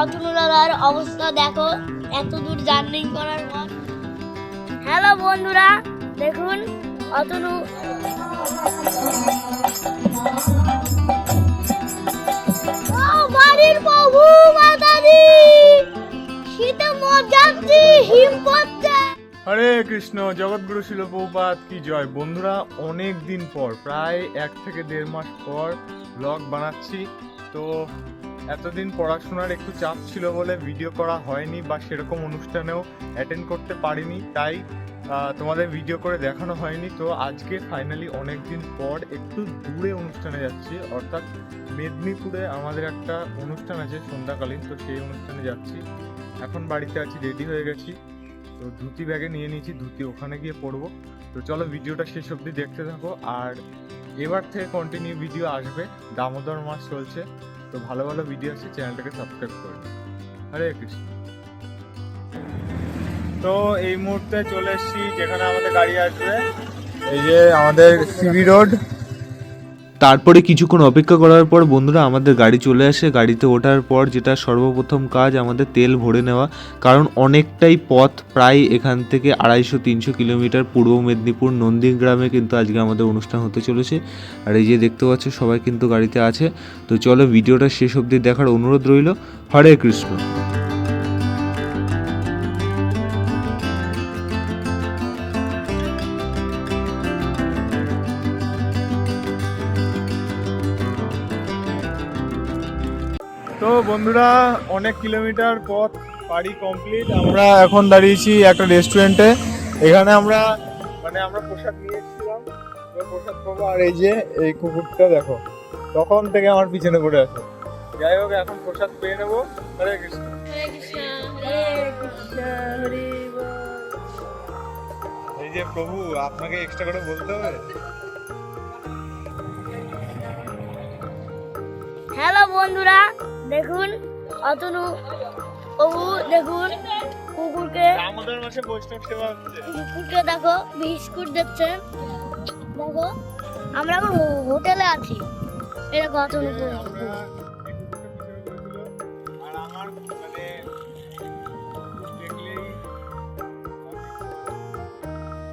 অতনু অবস্থা দেখো এত দূর জার্নি করার পর। হ্যালো বন্ধুরা দেখুন অতনু ও বাড়ির প্রভু মাতাজি শীতে মজাচ্ছি হিম পড়ছে। হরে কৃষ্ণ জগৎগুরু শিল প্রভুপাত কি জয়। বন্ধুরা অনেক দিন পর প্রায় এক থেকে দেড় মাস পর ব্লগ বানাচ্ছি। তো এতদিন পড়াশোনার একটু চাপ ছিল বলে ভিডিও করা হয়নি বা সেরকম অনুষ্ঠানেও অ্যাটেন্ড করতে পারিনি, তাই তোমাদের ভিডিও করে দেখানো হয়নি। তো আজকে ফাইনালি অনেক দিন পর একটু দূরে অনুষ্ঠানে যাচ্ছি, অর্থাৎ মেদিনীপুরে আমাদের একটা অনুষ্ঠান আছে সন্ধ্যাকালীন, তো সেই অনুষ্ঠানে যাচ্ছি। এখন বাড়িতে আছি রেডি হয়ে গেছি। তো ধুতি ব্যাগে নিয়ে নিয়েছি, ধুতি ওখানে গিয়ে পড়ব তো চলো ভিডিওটা শেষ অবধি দেখতে থাকো। আর এবার থেকে কন্টিনিউ ভিডিও আসবে। দামোদর মাস চলছে। তো ভালো ভালো ভিডিও আছে চ্যানেলটাকে সাবস্ক্রাইব করে। হরে কৃষ্ণ। তো এই মুহূর্তে চলে এসেছি যেখানে আমাদের গাড়ি আসবে। এই যে আমাদের সিবি রোড তারপরে কিছুক্ষণ অপেক্ষা করার পর বন্ধুরা আমাদের গাড়ি চলে আসে। গাড়িতে ওঠার পর যেটা সর্বপ্রথম কাজ, আমাদের তেল ভরে নেওয়া। কারণ অনেকটাই পথ প্রায় এখান থেকে আড়াইশো, তিনশো কিলোমিটার পূর্ব মেদিনীপুর নন্দীগ্রামে কিন্তু আজকে আমাদের অনুষ্ঠান হতে চলেছে। আর এই যে দেখতে পাচ্ছ, সবাই কিন্তু গাড়িতে আছে। তো চলো, ভিডিওটা শেষ অবধি দেখার অনুরোধ রইল। হরে কৃষ্ণ। তো বন্ধুরা অনেক কিলোমিটার পথ পাড়ি কমপ্লিট আমরা এখন দাঁড়িয়েছি একটা রেস্টুরেন্টে এখানে আমরা মানে আমরা প্রসাদ নিয়ে এসেছিলাম প্রসাদ পাবো আর এই যে এই কুকুরটা দেখো তখন থেকে আমার পিছনে পড়ে আছে। যাই হোক এখন প্রসাদ পেয়ে নেব। হরে কৃষ্ণ। এই যে প্রভু আপনাকে এক্সট্রা করে বলতে হবে? হ্যালো বন্ধুরা। দেখুন অতনু প্রভু দেখুন কুকুরকে আমাদের মাসে বৈষ্ণব সেবা হচ্ছে কুকুরকে দেখো বিস্কুট দিচ্ছে। দেখো আমরা এখন হোটেলে আছি। এরকম অতনু আমার মানে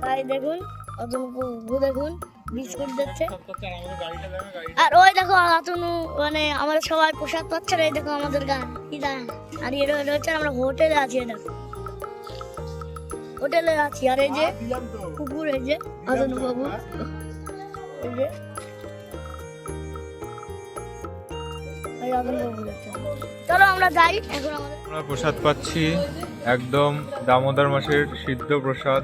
তাই দেখুন অতনু দেখুন। বিস্কুট দিচ্ছে। আর আমাদের গাড়িটা দেখো গাড়ি আর ওই দেখো অতনু মানে আমাদের সবাই পোশাক পাচ্ছে এই দেখো আমাদের গান কি গান? আর এর এটা হচ্ছে আমরা হোটেলে আছি এটা হোটেলে আছি আর এই যে কুকুর এই যে অতনু বাবু। এই যে এই অতনু বাবু চলো আমরা যাই এখন আমরা প্রসাদ পাচ্ছি একদম দামোদর মাসের সিদ্ধ প্রসাদ।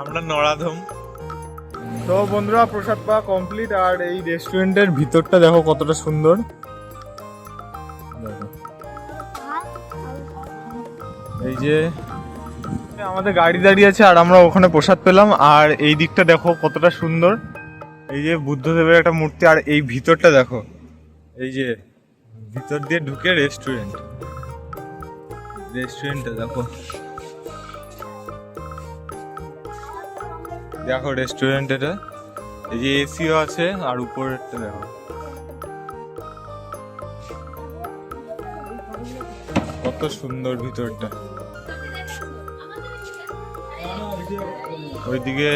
আমরা নড়াধম। তো বন্ধুরা, প্রসাদ পাওয়া কমপ্লিট আর এই রেস্টুরেন্টের ভিতরটা দেখো কতটা সুন্দর। এই যে আমাদের গাড়ি দাঁড়িয়ে আছে আর আমরা ওখানে প্রসাদ পেলাম। আর এই দিকটা দেখো কতটা সুন্দর। এই যে বুদ্ধদেবের একটা মূর্তি আর এই ভিতরটা দেখো। এই যে ভিতর দিয়ে ঢুকে রেস্টুরেন্ট রেস্টুরেন্টটা দেখো। দেখো রেস্টুরেন্ট এটা। এই যে এসিও আছে আর উপরেরটা দেখো। কত সুন্দর ভিতরটা। ওইদিকে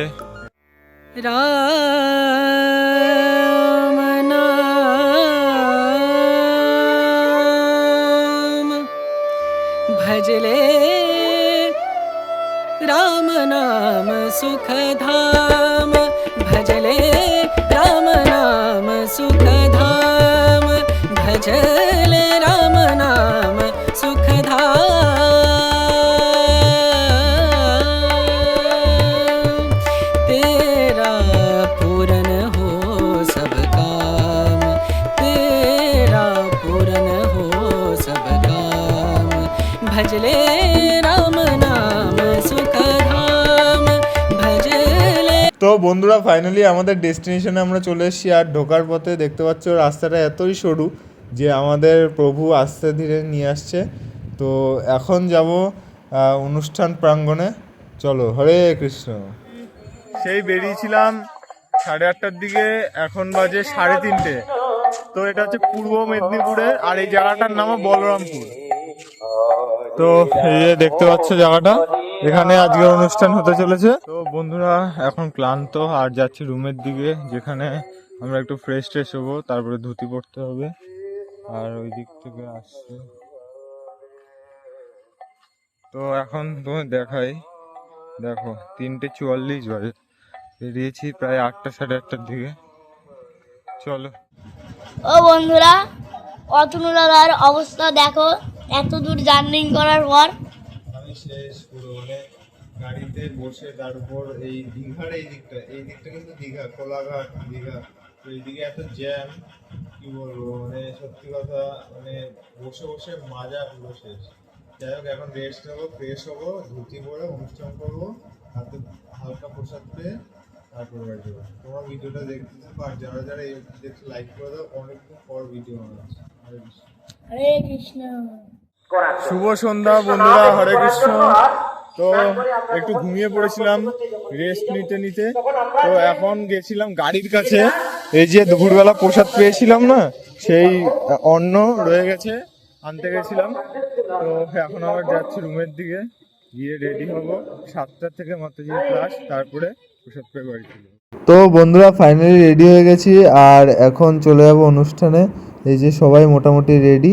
राम नाम भजले राम नाम सुखधाम भजले राम नाम सुखधाम भजले বন্ধুরা ফাইনালি আমাদের ডেস্টিনেশনে আমরা চলে এসেছি আর ঢোকার পথে দেখতে পাচ্ছ রাস্তাটা এতই সরু যে আমাদের প্রভু আস্তে ধীরে নিয়ে আসছে। তো এখন যাব অনুষ্ঠান প্রাঙ্গণে। চলো, হরে কৃষ্ণ। সেই বেরিয়েছিলাম সাড়ে আটটার দিকে, এখন বাজে সাড়ে তিনটে। তো এটা হচ্ছে পূর্ব মেদিনীপুরে আর এই জায়গাটার নাম বলরামপুর। তো এই যে দেখতে পাচ্ছ জায়গাটা, এখানে আজকে অনুষ্ঠান হতে চলেছে। তো বন্ধুরা, এখন ক্লান্ত আর যাচ্ছি রুমের দিকে, যেখানে আমরা একটু ফ্রেশ ট্রেশ হব, তারপরে ধুতি পড়তে হবে। আর ওই দিক থেকে আসছে। তো এখন তোমার দেখাই। দেখো, তিনটে চুয়াল্লিশ বাজে। বেরিয়েছি প্রায় আটটা, সাড়ে আটটার দিকে। চলো। ও বন্ধুরা অতনু দাদার অবস্থা দেখো। এত দূর জার্নি করার পর আমি শেষ পুরো মানে গাড়িতে বসে তার উপর এই দীঘার এই দিকটা এই দিকটা কিন্তু দীঘা কোলাঘাট দীঘা। তো এইদিকে এত জ্যাম কি বলব মানে সত্যি কথা মানে বসে বসে মাজা পুরো শেষ। যাই হোক এখন রেস্ট নেব ফ্রেশ হব ধুতি পরে অনুষ্ঠান করব হাতে হালকা প্রসাদ পেয়ে তারপর বাড়ি যাব। তোমার ভিডিওটা দেখতে থাকো আর যারা যারা এই দেখতে লাইক করে দাও অনেকদিন পর ভিডিও বানাচ্ছি। হরে কৃষ্ণ। শুভ সন্ধ্যা বন্ধুরা হরে কৃষ্ণ। তো একটু ঘুমিয়ে পড়েছিলাম রেস্ট নিতে নিতে। তো এখন গেছিলাম গাড়ির কাছে এই যে দুপুরবেলা প্রসাদ পেয়েছিলাম না সেই অন্ন রয়ে গেছে আনতে গেছিলাম। তো এখন আবার যাচ্ছি রুমের দিকে গিয়ে রেডি হব। সাতটার থেকে মাতাজি ক্লাস তারপরে প্রসাদ পেয়ে বাড়ি যাব। তো বন্ধুরা ফাইনালি রেডি হয়ে গেছি আর এখন চলে যাব অনুষ্ঠানে। এই যে সবাই মোটামুটি রেডি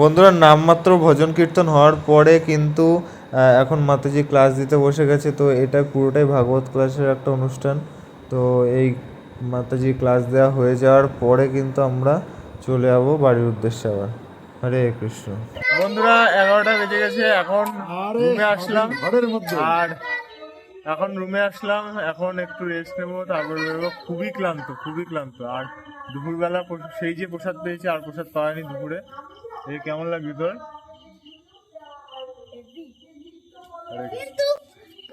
বন্ধুরা, নামমাত্র ভজন কীর্তন হওয়ার পরে কিন্তু এখন মাতাজি ক্লাস দিতে বসে গেছে, তো এটা পুরোটাই ভাগবত ক্লাসের একটা অনুষ্ঠান। তো এই মাতাজি ক্লাস দেওয়া হয়ে যাওয়ার পরে কিন্তু আমরা চলে যাব বাড়ির উদ্দেশ্যে আবার। হরে কৃষ্ণ। বন্ধুরা এগারোটা বেজে গেছে এখন রুমে আসলাম। আর এখন রুমে আসলাম এখন একটু রেস্ট নেব তারপর বেরোবো। খুবই ক্লান্ত খুবই ক্লান্ত। আর দুপুরবেলা সেই যে প্রসাদ পেয়েছি আর প্রসাদ পাওয়ানি দুপুরে। এই কেমন লাগবে তোর?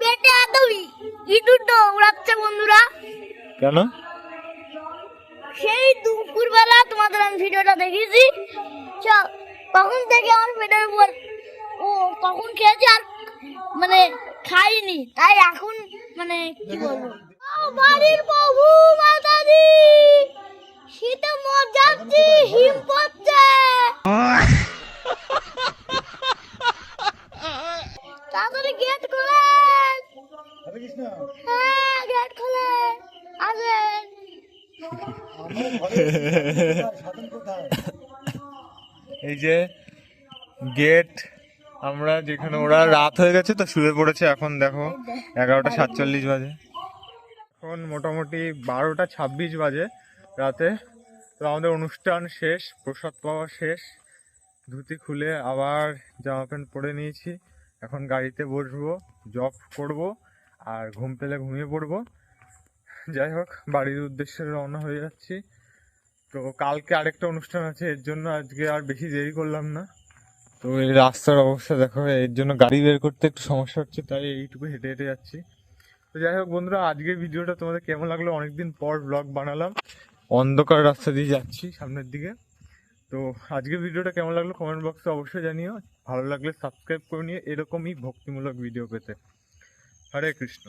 পেটে বন্ধুরা। কেন? সেই দুপুরবেলা তোমাদের আমি ভিডিওটা দেখেছি চ তখন থেকে আমার পেটের উপর ও তখন খেয়েছি আর মানে খাইনি তাই এখন মানে কি বলব? বাড়ির প্রভু মাতাজি শীতে মর যাচ্ছি হিম পড়ছে। তাড়াতাড়ি গেট খোলেন হ্যাঁ গেট খোলেন আসেন। এই যে গেট আমরা যেখানে ওরা রাত হয়ে গেছে তো শুয়ে পড়েছে এখন দেখো, এগারোটা সাতচল্লিশ বাজে। এখন মোটামুটি বারোটা ছাব্বিশ বাজে রাতে। তো আমাদের অনুষ্ঠান শেষ, প্রসাদ পাওয়া শেষ। ধুতি খুলে আবার জামা প্যান্ট পরে নিয়েছি। এখন গাড়িতে বসবো, জব করব, আর ঘুম পেলে ঘুমিয়ে পড়ব। যাই হোক, বাড়ির উদ্দেশ্যে রওনা হয়ে যাচ্ছি। তো কালকে আরেকটা অনুষ্ঠান আছে, এর জন্য আজকে আর বেশি দেরি করলাম না। তো এই রাস্তার অবস্থা দেখো, এর জন্য গাড়ি বের করতে একটু সমস্যা হচ্ছে, তাই এইটুকু হেঁটে হেঁটে যাচ্ছি। তো যাই হোক বন্ধুরা, আজকের ভিডিওটা তোমাদের কেমন লাগল অনেকদিন পর ব্লগ বানালাম। অন্ধকার রাস্তা দিয়ে যাচ্ছি সামনের দিকে। তো আজকের ভিডিওটা কেমন লাগল কমেন্ট বক্সে অবশ্যই জানিও। ভালো লাগলে সাবস্ক্রাইব করে নিয়ে এরকমই ভক্তিমূলক ভিডিও পেতে। হরে কৃষ্ণ।